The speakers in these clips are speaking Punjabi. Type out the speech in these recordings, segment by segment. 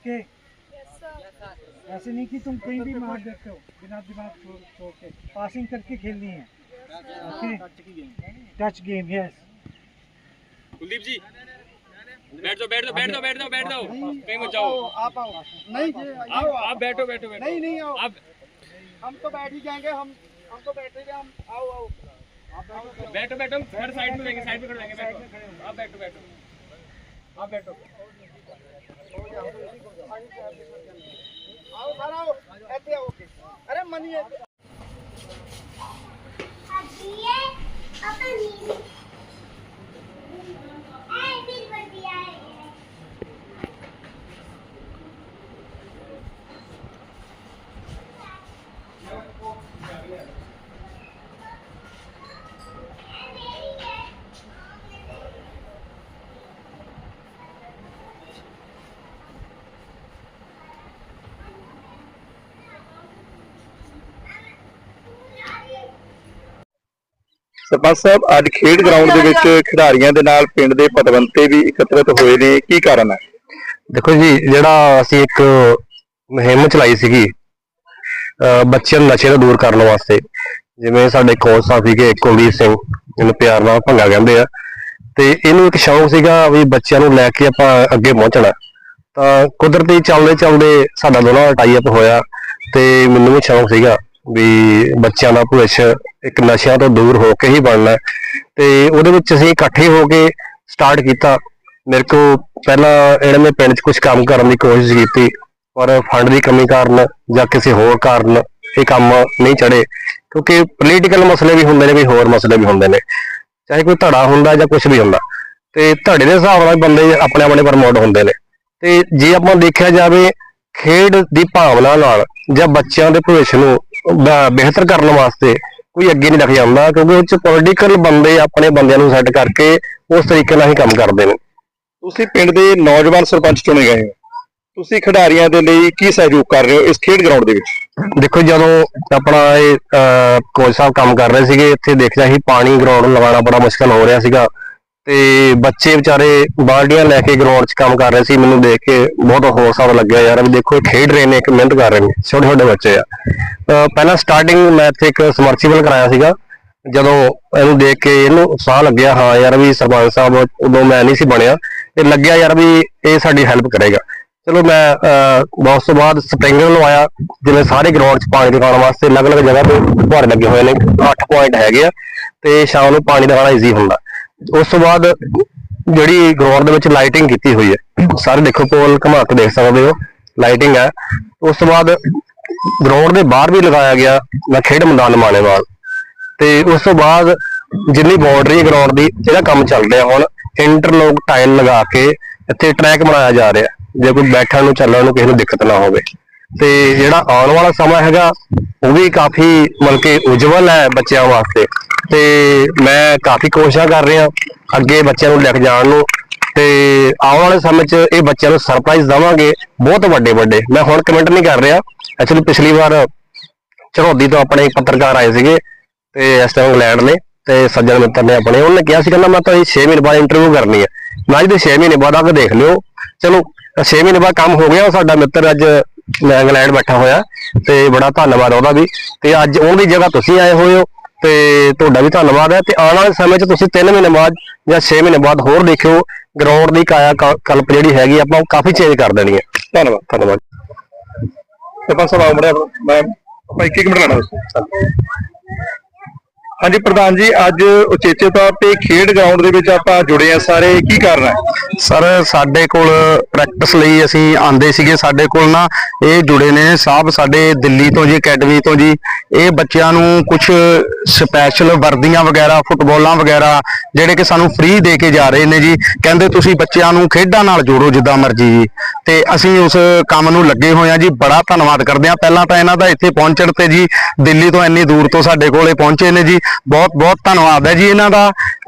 ओके ऐसे नहीं कि तुम कहीं भी मार देते हो बिना दिमाग छोड़ के। पासिंग करके खेलनी है। Okay touch game yes Kuldeep ji बैठ जाओ बैठ जाओ बैठ जाओ बैठ जाओ बैठ। जाओ कहीं मत जाओ। आप आओ नहीं आप आप बैठो बैठो बैठो। नहीं नहीं आओ। आप हम तो बैठ ही जाएँगे हम हम तो बैठेंगे हम आओ आओ। बैठो बैठो हम हर साइड में रहेंगे साइड में खड़े आप बैठो बैठो। ਆ ਬੈਠੋ। ਆਓ ਅਰੇ ਮਨੀ ਸਰਪੰਚ ਸਾਹਿਬ ਅੱਜ ਖੇਡ ਗਰਾਊਂਡ ਦੇ ਵਿੱਚ ਖਿਡਾਰੀਆਂ ਦੇ ਨਾਲ ਪਿੰਡ ਦੇ ਪਤਵੰਤੇ ਵੀ ਇਕੱਤਰਿਤ ਹੋਏ ਨੇ। ਕੀ ਕਾਰਨ ਹੈ? ਦੇਖੋ ਜੀ ਜਿਹੜਾ ਅਸੀਂ ਇੱਕ ਮੁਹਿੰਮ ਚਲਾਈ ਸੀਗੀ ਬੱਚਿਆਂ ਨੂੰ ਨਸ਼ੇ ਤੋਂ ਦੂਰ ਕਰਨ ਵਾਸਤੇ ਜਿਵੇਂ ਸਾਡੇ ਕੋਚ ਸਾਹਿਬ ਸੀਗੇ ਕੁਲਦੀਪ ਸਿੰਘ ਜਿਹਨੂੰ ਪਿਆਰ ਨਾਲ ਭੰਗਾ ਕਹਿੰਦੇ ਆ ਤੇ ਇਹਨੂੰ ਇੱਕ ਸ਼ੌਂਕ ਸੀਗਾ ਵੀ ਬੱਚਿਆਂ ਨੂੰ ਲੈ ਕੇ ਆਪਾਂ ਅੱਗੇ ਪਹੁੰਚਣਾ। ਤਾਂ ਕੁਦਰਤੀ ਚੱਲਦੇ ਚੱਲਦੇ ਸਾਡਾ ਦੋਨਾਂ ਦਾ ਟਾਈ ਅਪ ਹੋਇਆ ਤੇ ਮੈਨੂੰ ਵੀ ਸ਼ੌਂਕ ਸੀਗਾ। ਵੀ ਬੱਚਿਆਂ ਦਾ ਭਵਿੱਖ ਇੱਕ ਨਸ਼ਿਆਂ ਤੋਂ ਦੂਰ ਹੋ ਕੇ ਹੀ ਬਣਨਾ ਤੇ ਉਹਦੇ ਵਿੱਚ ਅਸੀਂ ਇਕੱਠੇ ਹੋ ਕੇ ਸਟਾਰਟ ਕੀਤਾ। ਮੇਰੇ ਕੋ ਪਹਿਲਾਂ ਇਹਨਾਂ ਨੇ ਪਿੰਡ 'ਚ ਕੁਝ ਕੰਮ ਕਰਨ ਦੀ ਕੋਸ਼ਿਸ਼ ਕੀਤੀ, ਪਰ ਫੰਡ ਦੀ ਕਮੀ ਕਾਰਨ ਜਾਂ ਕਿਸੇ ਹੋਰ ਕਾਰਨ ਇਹ ਕੰਮ ਨਹੀਂ ਚੜੇ। ਕਿਉਂਕਿ ਪੋਲੀਟੀਕਲ ਮਸਲੇ ਵੀ ਹੁੰਦੇ ਨੇ ਵੀ ਹੋਰ ਮਸਲੇ ਵੀ ਹੁੰਦੇ ਨੇ। ਚਾਹੇ ਕੋਈ ਧੜਾ ਹੁੰਦਾ ਜਾਂ ਕੁਝ ਵੀ ਹੁੰਦਾ। ਤੇ ਧੜੇ ਦੇ ਹਿਸਾਬ ਨਾਲ ਬੰਦੇ ਆਪਣੇ ਆਪਣੇ ਪ੍ਰਮੋਟ ਹੁੰਦੇ ਨੇ। ਤੇ ਜੇ ਆਪਾਂ ਦੇਖਿਆ ਜਾਵੇ ਖੇਡ ਦੀ ਭਾਵਨਾ ਨਾਲ ਜਾਂ ਬੱਚਿਆਂ ਦੇ ਭਵਿੱਖ ਨੂੰ ਬਿਹਤਰ ਕਰਨ ਵਾਸਤੇ ਕੋਈ ਅੱਗੇ ਨਹੀਂ ਰੱਖ ਜਾਂਦਾ ਕਿਉਂਕਿ ਉਹ ਚ ਪੋਲੀਟੀਕਲ ਬੰਦੇ ਆਪਣੇ ਬੰਦਿਆਂ ਨੂੰ ਸੈੱਟ ਕਰਕੇ ਉਸ ਤਰੀਕੇ ਨਾਲ ਹੀ ਕੰਮ ਕਰਦੇ ਨੇ। ਤੁਸੀਂ ਪਿੰਡ ਦੇ ਨੌਜਵਾਨ ਸਰਪੰਚ ਚੁਣੇ ਗਏ ਹੋ। ਤੁਸੀਂ ਖਿਡਾਰੀਆਂ ਦੇ ਲਈ ਕੀ ਸਹਿਯੋਗ ਕਰ ਰਹੇ ਹੋ ਇਸ ਖੇਡ ਗਰਾਊਂਡ ਦੇ ਵਿੱਚ? ਦੇਖੋ ਜਦੋਂ ਆਪਣਾ ਇਹ ਕੋਚ ਸਾਹਿਬ ਕੰਮ ਕਰ ਰਹੇ ਸੀਗੇ ਇੱਥੇ ਦੇਖਿਆ ਸੀ ਪਾਣੀ ਗਰਾਊਂਡ ਲਗਾਉਣਾ ਬੜਾ ਮੁਸ਼ਕਲ ਹੋ ਰਿਹਾ ਸੀਗਾ। ਤੇ ਬੱਚੇ ਵਿਚਾਰੇ ਬਾਲਟੀਆਂ ਲੈ ਕੇ ਗਰਾਊਂਡ 'ਚ ਕੰਮ ਕਰ ਰਹੇ ਸੀ ਮੈਨੂੰ ਦੇਖ ਕੇ ਬਹੁਤ ਹੌਸਲਾ ਲੱਗਿਆ ਯਾਰ ਵੀ ਦੇਖੋ ਖੇਡ ਰਹੇ ਨੇ ਇੱਕ ਮਿਹਨਤ ਕਰ ਰਹੇ ਨੇ ਛੋਟੇ ਛੋਟੇ ਬੱਚੇ ਆ। ਪਹਿਲਾਂ ਸਟਾਰਟਿੰਗ ਮੈਂ ਇੱਥੇ ਇੱਕ ਸਮਰਸੀਬਲ ਕਰਾਇਆ ਸੀਗਾ ਜਦੋਂ ਇਹਨੂੰ ਦੇਖ ਕੇ ਇਹਨੂੰ ਉਤਸ਼ਾਹ ਲੱਗਿਆ ਹਾਂ ਯਾਰ ਵੀ ਸਰਪੰਚ ਸਾਹਿਬ ਉਦੋਂ ਮੈਂ ਨਹੀਂ ਸੀ ਬਣਿਆ ਤੇ ਲੱਗਿਆ ਯਾਰ ਵੀ ਇਹ ਸਾਡੀ ਹੈਲਪ ਕਰੇਗਾ। ਚਲੋ ਮੈਂ ਅਹ, ਉਸ ਤੋਂ ਬਾਅਦ ਸਪ੍ਰਿੰਕਲਰ ਲਵਾਇਆ ਜਿਵੇਂ ਸਾਰੇ ਗਰਾਊਂਡ 'ਚ ਪਾਣੀ ਦਿਖਾਉਣ ਵਾਸਤੇ ਅਲੱਗ-ਅਲੱਗ ਜਗ੍ਹਾ ਤੇ ਫੁਹਾਰੇ ਲੱਗੇ ਹੋਏ ਨੇ 8 ਪੁਆਇੰਟ ਹੈਗੇ ਆ ਤੇ ਸ਼ਾਮ ਨੂੰ ਪਾਣੀ ਦਿਖਾਉਣਾ ਈਜ਼ੀ ਹੁੰਦਾ। ਉਸ ਤੋਂ ਬਾਅਦ ਜਿਹੜੀ ਗਰਾਊਂਡ ਦੇ ਵਿੱਚ ਲਾਈਟਿੰਗ ਕੀਤੀ ਹੋਈ ਹੈ, ਸਾਰੇ ਦੇਖੋ ਪੋਲ ਘੁਮਾ ਕੇ ਦੇਖ ਸਕਦੇ ਹੋ ਲਾਈਟਿੰਗ ਹੈ। ਉਸ ਤੋਂ ਬਾਅਦ ਗਰਾਊਂਡ ਦੇ ਬਾਹਰ ਵੀ ਲਗਾਇਆ ਗਿਆ ਮੈਂ ਖੇਡ ਮੈਦਾਨ ਮਾਣੇਵਾਲ। ਤੇ ਉਸ ਤੋਂ ਬਾਅਦ ਜਿੰਨੀ ਬਾਉਂਡਰੀ ਹੈ ਗਰਾਊਂਡ ਦੀ ਜਿਹੜਾ ਕੰਮ ਚੱਲ ਰਿਹਾ ਹੁਣ। ਇੰਟਰਲੋਕ ਟਾਈਲ ਲਗਾ ਕੇ ਇੱਥੇ ਟਰੈਕ ਬਣਾਇਆ ਜਾ ਰਿਹਾ। ਜੇ ਕੋਈ ਬੈਠਣ ਨੂੰ ਚੱਲਣ ਨੂੰ ਕਿਸੇ ਨੂੰ ਦਿੱਕਤ ਨਾ ਹੋਵੇ। ਤੇ ਜਿਹੜਾ ਆਉਣ ਵਾਲਾ ਸਮਾਂ ਹੈਗਾ, ਉਹ ਵੀ ਕਾਫੀ ਮਤਲਬ ਕਿ ਉਜਵਲ ਹੈ ਬੱਚਿਆਂ ਵਾਸਤੇ। ਤੇ ਮੈਂ ਕਾਫੀ ਕੋਸ਼ਿਸ਼ਾਂ ਕਰ ਰਿਹਾ, ਅੱਗੇ ਬੱਚਿਆਂ ਨੂੰ ਲੈ ਕੇ ਜਾਣ ਨੂੰ ਤੇ ਆਉਣ ਵਾਲੇ ਸਮੇਂ 'ਚ ਇਹ ਬੱਚਿਆਂ ਨੂੰ ਸਰਪ੍ਰਾਈਜ਼ ਦਵਾਂਗੇ, ਬਹੁਤ ਵੱਡੇ ਵੱਡੇ। ਮੈਂ ਹੁਣ ਕਮੈਂਟ ਨਹੀਂ ਕਰ ਰਿਹਾ ਐਕਚੁਅਲੀ ਪਿਛਲੀ ਵਾਰ ਚਰੋਦੀ ਤੋਂ ਆਪਣੇ ਇੱਕ ਪੱਤਰਕਾਰ ਆਏ ਸੀਗੇ ਤੇ ਇਸ ਟਾਈਮ ਇੰਗਲੈਂਡ ਨੇ ਤੇ ਸੱਜਣ ਮਿੱਤਰ ਨੇ ਆਪਣੇ, ਉਹਨੇ ਕਿਹਾ ਸੀ ਕਹਿੰਦਾ ਮੈਂ ਤਾਂ ਇਹ 6 ਮਹੀਨੇ ਬਾਅਦ ਇੰਟਰਵਿਊ ਕਰਨੀ ਹੈ। ਮੈਂ ਅੱਜ ਦੇ 6 ਮਹੀਨੇ ਬਾਅਦ ਆ ਕੇ ਦੇਖ ਲਿਓ। ਚਲੋ 6 ਮਹੀਨੇ ਬਾਅਦ ਕੰਮ ਹੋ ਗਿਆ, ਸਾਡਾ ਮਿੱਤਰ ਅੱਜ ਮੈਂ ਇੰਗਲੈਂਡ ਬੈਠਾ ਹੋਇਆ ਤੇ ਬੜਾ ਧੰਨਵਾਦ ਉਹਦਾ ਵੀ। ਤੇ ਅੱਜ ਉਹਦੀ ਜਗ੍ਹਾ ਤੁਸੀਂ ਆਏ ਹੋਏ ਹੋ। ਤੇ ਤੁਹਾਡਾ ਵੀ ਧੰਨਵਾਦ ਹੈ ਤੇ ਆਉਣ ਵਾਲੇ ਸਮੇਂ 'ਚ ਤੁਸੀਂ 3 ਮਹੀਨੇ ਬਾਅਦ ਜਾਂ 6 ਮਹੀਨੇ ਬਾਅਦ ਹੋਰ ਦੇਖਿਓ ਗਰਾਊਂਡ ਦੀ ਕਾਇਆ ਕਲਪ ਜਿਹੜੀ ਹੈਗੀ ਆਪਾਂ ਕਾਫੀ ਚੇਂਜ ਕਰ ਦੇਣੀ ਹੈ। ਧੰਨਵਾਦ। ਧੰਨਵਾਦ। ਸਰਪੰਚ ਸਾਹਿਬ ਆਉਣ ਮੈਂ ਆਪਾਂ ਇੱਕ ਇੱਕ ਮਿੰਟ ਲੈਣਾ ਹਾਂਜੀ, ਪ੍ਰਧਾਨ ਜੀ, ਅੱਜ ਉਚੇਚੇ ਤੌਰ ਤੇ ਖੇਡ ਗਰਾਊਂਡ ਦੇ ਵਿੱਚ ਆਪਾਂ ਜੁੜੇ ਆ ਸਾਰੇ। ਕੀ ਕਾਰਨ ਹੈ? ਸਰ, ਸਾਡੇ ਕੋਲ ਪ੍ਰੈਕਟਿਸ ਲਈ ਅਸੀਂ ਆਂਦੇ ਸੀਗੇ, ਸਾਡੇ ਕੋਲ ਨਾ ਇਹ ਜੁੜੇ ਨੇ ਸਾਹਿਬ ਸਾਡੇ ਦਿੱਲੀ ਤੋਂ ਜੀ ਅਕੈਡਮੀ ਤੋਂ ਜੀ। ਇਹ ਬੱਚਿਆਂ ਨੂੰ ਕੁਝ ਸਪੈਸ਼ਲ ਵਰਦੀਆਂ ਵਗੈਰਾ, ਫੁੱਟਬਾਲਾਂ ਵਗੈਰਾ ਜਿਹੜੇ ਕਿ ਸਾਨੂੰ ਫ੍ਰੀ ਦੇ ਕੇ ਜਾ ਰਹੇ ਨੇ ਜੀ। ਕਹਿੰਦੇ ਤੁਸੀਂ ਬੱਚਿਆਂ ਨੂੰ ਖੇਡਾਂ ਨਾਲ ਜੋੜੋ ਜਿੱਦਾਂ ਮਰਜ਼ੀ ਜੀ। ਤੇ ਅਸੀਂ ਉਸ ਕੰਮ ਨੂੰ ਲੱਗੇ ਹੋਏ ਆ ਜੀ। ਬੜਾ ਧੰਨਵਾਦ ਕਰਦੇ ਆ ਪਹਿਲਾਂ ਤਾਂ ਇਹਨਾਂ ਦਾ ਇੱਥੇ ਪਹੁੰਚਣ ਤੇ ਜੀ ਦਿੱਲੀ ਤੋਂ ਇੰਨੀ ਦੂਰ ਤੋਂ ਸਾਡੇ ਕੋਲੇ ਪਹੁੰਚੇ ਨੇ ਜੀ। ਬਹੁਤ ਬਹੁਤ ਧੰਨਵਾਦ ਹੈ ਜੀ ਇਹਨਾਂ ਦਾ।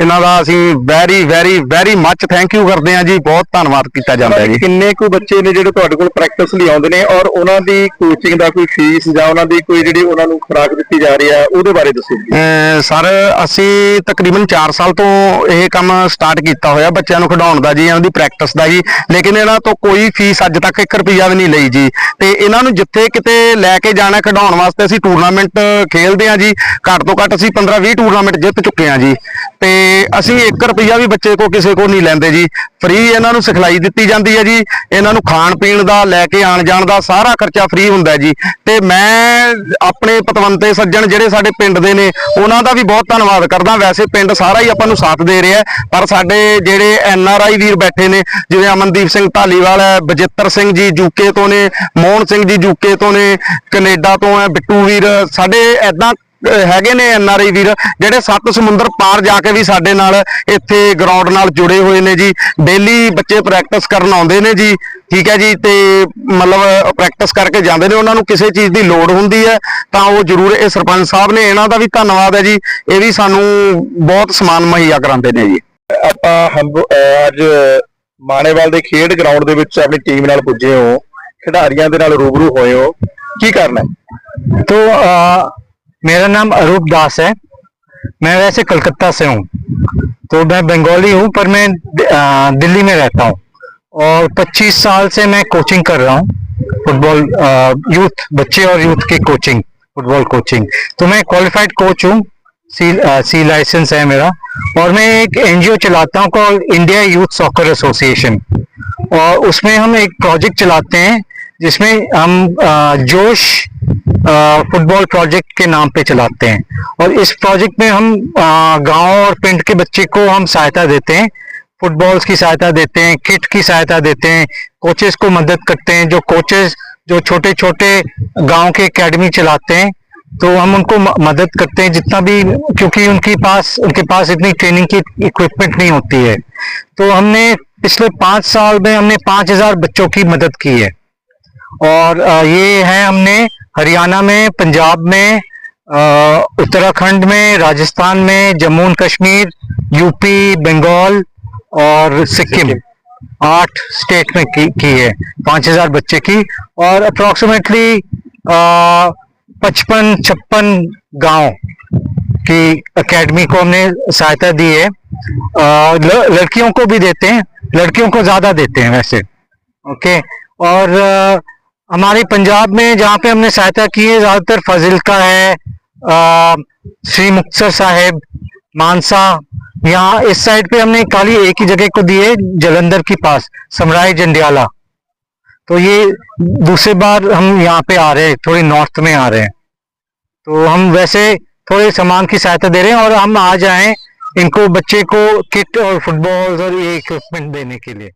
ਇਹਨਾਂ ਦਾ ਅਸੀਂ very very very much thank you ਕਰਦੇ ਆ ਜੀ। ਬਹੁਤ ਧੰਨਵਾਦ ਕੀਤਾ ਜਾਂਦਾ ਹੈ ਜੀ। ਕਿੰਨੇ ਕੁ ਬੱਚੇ ਨੇ ਜਿਹੜੇ ਤੁਹਾਡੇ ਕੋਲ ਪ੍ਰੈਕਟਿਸ ਲਈ ਆਉਂਦੇ ਨੇ ਔਰ ਉਹਨਾਂ ਦੀ ਕੋਚਿੰਗ ਦਾ ਕੋਈ ਫੀਸ ਜਾਂ ਉਹਨਾਂ ਦੀ ਕੋਈ ਜਿਹੜੀ ਉਹਨਾਂ ਨੂੰ ਖੁਰਾਕ ਦਿੱਤੀ ਜਾ ਰਹੀ ਹੈ ਉਹਦੇ ਬਾਰੇ ਦੱਸੋ ਸਰ ਅਸੀਂ ਤਕਰੀਬਨ 4 ਸਾਲ ਤੋਂ ਇਹ ਕੰਮ ਸਟਾਰਟ ਕੀਤਾ ਹੋਇਆ ਬੱਚਿਆਂ ਨੂੰ ਖਿਡਾਉਣ ਦਾ ਜੀ ਇਹਨਾਂ ਦੀ ਪ੍ਰੈਕਟਿਸ ਦਾ ਜੀ। ਲੇਕਿਨ ਇਹਨਾਂ ਤੋਂ ਕੋਈ ਫੀਸ ਅੱਜ ਤੱਕ 1 ਰੁਪਿਆ ਵੀ ਨਹੀਂ ਲਈ ਜੀ। ਤੇ ਇਹਨਾਂ ਨੂੰ ਜਿੱਥੇ ਕਿਤੇ ਲੈ ਕੇ ਜਾਣਾ ਖਿਡਾਉਣ ਵਾਸਤੇ ਅਸੀਂ ਟੂਰਨਾਮੈਂਟ ਖੇਲਦੇ ਹਾਂ ਜੀ। ਘੱਟ ਤੋਂ ਘੱਟ ਅਸੀਂ 15-20 ਟੂਰਨਾਮੈਂਟ ਜਿੱਤ ਚੁੱਕੇ ਹਾਂ ਜੀ। ਤੇ ਅਸੀਂ 1 ਰੁਪਿਆ ਵੀ ਬੱਚੇ ਕੋ ਕਿਸੇ ਕੋ ਨਹੀਂ ਲੈਂਦੇ ਜੀ। ਫ੍ਰੀ ਇਹਨਾਂ ਨੂੰ ਸਿਖਲਾਈ ਦਿੱਤੀ ਜਾਂਦੀ ਹੈ ਜੀ। ਇਹਨਾਂ ਨੂੰ ਖਾਣ ਪੀਣ ਦਾ, ਲੈ ਕੇ ਆਣ ਜਾਣ ਦਾ ਸਾਰਾ ਖਰਚਾ ਫ੍ਰੀ ਹੁੰਦਾ ਜੀ। ਤੇ ਮੈਂ ਆਪਣੇ ਪਤਵੰਤੇ ਸੱਜਣ ਜਿਹੜੇ ਸਾਡੇ ਪਿੰਡ ਦੇ ਨੇ, ਉਹਨਾਂ ਦਾ ਵੀ ਬਹੁਤ ਧੰਨਵਾਦ ਕਰਦਾ। ਵੈਸੇ ਪਿੰਡ ਸਾਰਾ ਹੀ ਆਪਾਂ ਨੂੰ ਸਾਥ ਦੇ ਰਿਹਾ ਪਰ ਸਾਡੇ ਜਿਹੜੇ ਐਨ ਆਰ ਆਈ ਵੀਰ ਬੈਠੇ ਨੇ, ਜਿਵੇਂ ਅਮਨਦੀਪ ਸਿੰਘ ਢਾਲੀਵਾਲ ਹੈ ਬਜਿੱਤਰ ਸਿੰਘ ਜੀ ਯੂਕੇ ਤੋਂ ਨੇ, ਮੋਹਨ ਸਿੰਘ ਜੀ ਯੂਕੇ ਤੋਂ ਨੇ, ਕੈਨੇਡਾ ਤੋਂ ਹੈ, ਬਿੱਟੂ ਵੀਰ, ਸਾਡੇ ਐਦਾਂ ਹੈਗੇ ਨੇ ਐਨ ਆਰ ਆਈ ਵੀਰ, ਜਿਹੜੇ ਸੱਤ ਸਮੁੰਦਰ ਪਾਰ ਜਾ ਕੇ ਵੀ ਸਾਡੇ ਨਾਲ ਇੱਥੇ ਗਰਾਊਂਡ ਨਾਲ ਜੁੜੇ ਹੋਏ ਨੇ ਜੀ। ਡੇਲੀ ਬੱਚੇ ਪ੍ਰੈਕਟਿਸ ਕਰਨ ਆਉਂਦੇ ਨੇ ਜੀ, ਠੀਕ ਹੈ ਜੀ, ਤੇ ਮਤਲਬ ਪ੍ਰੈਕਟਿਸ ਕਰਕੇ ਜਾਂਦੇ ਨੇ। ਉਹਨਾਂ ਨੂੰ ਕਿਸੇ ਚੀਜ਼ ਦੀ ਲੋੜ ਹੁੰਦੀ ਹੈ, ਤਾਂ ਉਹ ਜ਼ਰੂਰ ਇਹ ਸਰਪੰਚ ਸਾਹਿਬ ਨੇ ਇਹਨਾਂ ਦਾ ਵੀ ਧੰਨਵਾਦ ਹੈ ਜੀ। ਇਹ ਵੀ ਸਾਨੂੰ ਬਹੁਤ ਸਮਾਨ ਮੁਹੱਈਆ ਕਰਾਉਂਦੇ ਨੇ ਜੀ। ਆਪਾਂ ਅੱਜ ਮਾਣੇਵਾਲ ਦੇ ਖੇਡ ਗਰਾਊਂਡ ਦੇ ਵਿੱਚ ਆਪਣੀ ਟੀਮ ਨਾਲ ਪੁੱਜੇ ਹੋ ਖਿਡਾਰੀਆਂ ਦੇ ਨਾਲ ਰੂਬਰੂ ਹੋਏ ਹੋ ਕੀ ਕਰਨਾ ਹੈ तो आ, मेरा नाम अरूप दास है मैं वैसे कलकत्ता से हूँ तो मैं बंगाली हूँ पर मैं आ, दिल्ली में रहता हूँ और 25 साल से मैं कोचिंग कर रहा हूँ फुटबॉल आ, यूथ बच्चे और यूथ की कोचिंग फुटबॉल कोचिंग तो मैं क्वालिफाइड कोच हूँ सी आ, सी लाइसेंस है मेरा और मैं एक एनजीओ चलाता हूँ call India youth soccer association और उसमें हम एक प्रोजेक्ट चलाते हैं, जिसमें हम जोश फुटबॉल प्रोजेक्ट के नाम पे चलाते हैं। और इस प्रोजेक्ट में हम गाँव और पिंड के बच्चे को हम सहायता देते हैं। फुटबॉल्स की सहायता देते हैं किट की सहायता देते हैं कोचेस को मदद करते हैं। जो कोचेस जो छोटे छोटे गाँव के एकेडमी चलाते हैं तो हम उनको मदद करते हैं जितना भी क्योंकि उनके पास उनके पास इतनी ट्रेनिंग की इक्विपमेंट नहीं होती है। तो हमने पिछले पाँच साल में हमने पाँच हज़ार बच्चों की मदद की है। और ये है हमने हरियाणा में पंजाब में उत्तराखंड में राजस्थान में जम्मू एंड कश्मीर यूपी बंगाल और सिक्किम। आठ स्टेट में की, की है पाँच हज़ार बच्चे की। और अप्रोक्सीमेटली पचपन छप्पन गाँव की एकेडमी को हमने सहायता दी है। लड़कियों को भी देते हैं, लड़कियों को ज़्यादा देते हैं वैसे। ओके? और हमारे पंजाब में जहाँ पे हमने सहायता की है, ज़्यादातर फाजिलका है श्री मुक्तसर साहेब, मानसा, यहाँ इस साइड पे हमने खाली एक ही जगह को दी है, जलंधर के पास समराय जंडियाला। तो ये दूसरी बार हम यहाँ पे आ रहे हैं, थोड़ी नॉर्थ में आ रहे हैं। तो हम वैसे थोड़े सामान की सहायता दे रहे हैं और हम आ जाएँ इनको बच्चे को किट और फुटबॉल और ये इक्विपमेंट देने के लिए।